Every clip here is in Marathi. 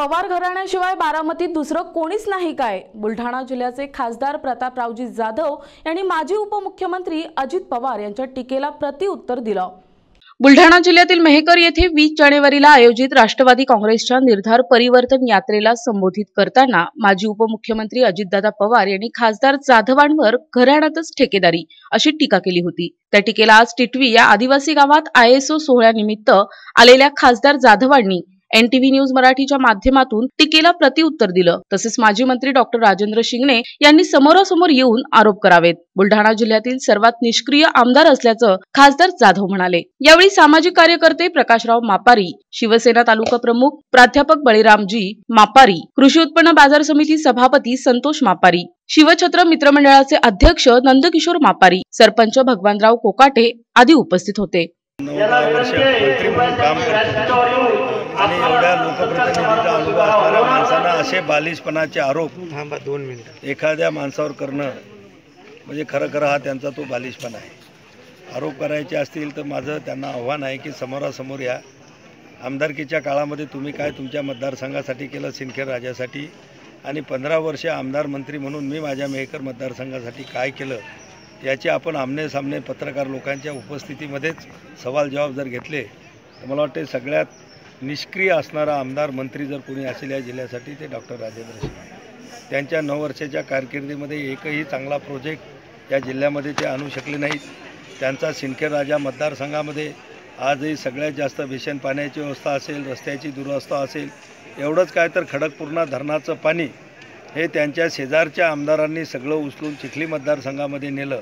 पवार घराण्याशिवाय बारामतीत दुसरं कोणीच नाही काय? बुलढाणा जिल्ह्याचे खासदार प्रतापरावजी जाधव यांनी माजी उपमुख्यमंत्री अजित पवार यांच्या टीकेला प्रतिउत्तर दिलं. बुलढाणा जिल्ह्यातील मेहकर येथे वीस जानेवारीला आयोजित राष्ट्रवादी काँग्रेसच्या निर्धार परिवर्तन यात्रेला संबोधित करताना माजी उपमुख्यमंत्री अजितदादा पवार यांनी खासदार जाधवांवर घराण्यातच ठेकेदारी अशी टीका केली होती. त्या टीकेला आज टिटवी या आदिवासी गावात आयएसओ सोहळ्यानिमित्त आलेल्या खासदार जाधवांनी एनटीव्ही न्यूज मराठीच्या माध्यमातून टीकेला प्रतिउत्तर दिलं. तसेच माजी मंत्री डॉक्टर राजेंद्र शिंगणे यांनी समोरासमोर येऊन आरोप करावेत. बुलढाणा जिल्ह्यातील सर्वात निष्क्रिय आमदार असल्याचं खासदार जाधव म्हणाले. यावेळी सामाजिक कार्यकर्ते प्रकाशराव मापारी शिवसेना तालुका प्रमुख प्राध्यापक बळीरामजी मापारी कृषी उत्पन्न बाजार समिती सभापती संतोष मापारी शिवछत्र मित्रमंडळाचे अध्यक्ष नंदकिशोर मापारी सरपंच भगवानराव कोकाटे आदी उपस्थित होते. आणि एवढ्या लोकप्रतिनिधीचा अनुभव असणाऱ्या माणसांना असे बालिशपणाचे आरोप थांबा दोन मिनिटं. एखाद्या माणसावर करणं म्हणजे खरं खरं हा त्यांचा तो बालिशपणा आहे. आरोप करायचे असतील तर माझं त्यांना आव्हान आहे की समोरासमोर या. आमदारकीच्या काळामध्ये तुम्ही काय तुमच्या मतदारसंघासाठी केलं सिंदखेड राजासाठी? आणि पंधरा वर्ष आमदार मंत्री म्हणून मी माझ्या मेहकर मतदारसंघासाठी काय केलं? याचे आपण आमने सामने पत्रकार लोकांच्या उपस्थितीमध्येच सवाल जवाब जर घेतले तर मला वाटते सगळ्यात निष्क्रिय असणारा आमदार मंत्री जर कोणी असेल या जिल्ह्यासाठी ते डॉक्टर राजेंद्र शिंदे. त्यांच्या नऊ वर्षाच्या कारकिर्दीमध्ये एकही चांगला प्रोजेक्ट या जिल्ह्यामध्ये ते आणू शकले नाहीत. त्यांचा सिंदखेड राजा मतदारसंघामध्ये आजही सगळ्यात जास्त भीषण पाण्याची व्यवस्था असेल रस्त्याची दुरवस्था असेल एवढंच काय तर खडकपूर्णा धरणाचं पाणी हे त्यांच्या शेजारच्या आमदारांनी सगळं उचलून चिखली मतदारसंघामध्ये नेलं.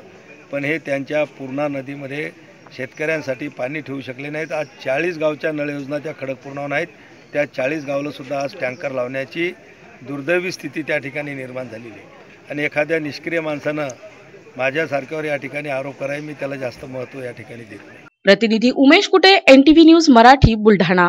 पण हे त्यांच्या पूर्णा नदीमध्ये शेतकऱ्यांसाठी पाणी ठेवू शकले नाहीत. आज चाळीस गावच्या नळ योजना त्या खडकपूर्णावर आहेत त्या चाळीस गावला सुद्धा आज टँकर लावण्याची दुर्दैवी स्थिती त्या ठिकाणी निर्माण झालेली आहे. आणि एखाद्या निष्क्रिय माणसानं माझ्यासारख्यावर या ठिकाणी आरोप कराय मी त्याला जास्त महत्त्व या ठिकाणी देत नाही. प्रतिनिधी उमेश कुटे एनटीव्ही न्यूज मराठी बुलढाणा.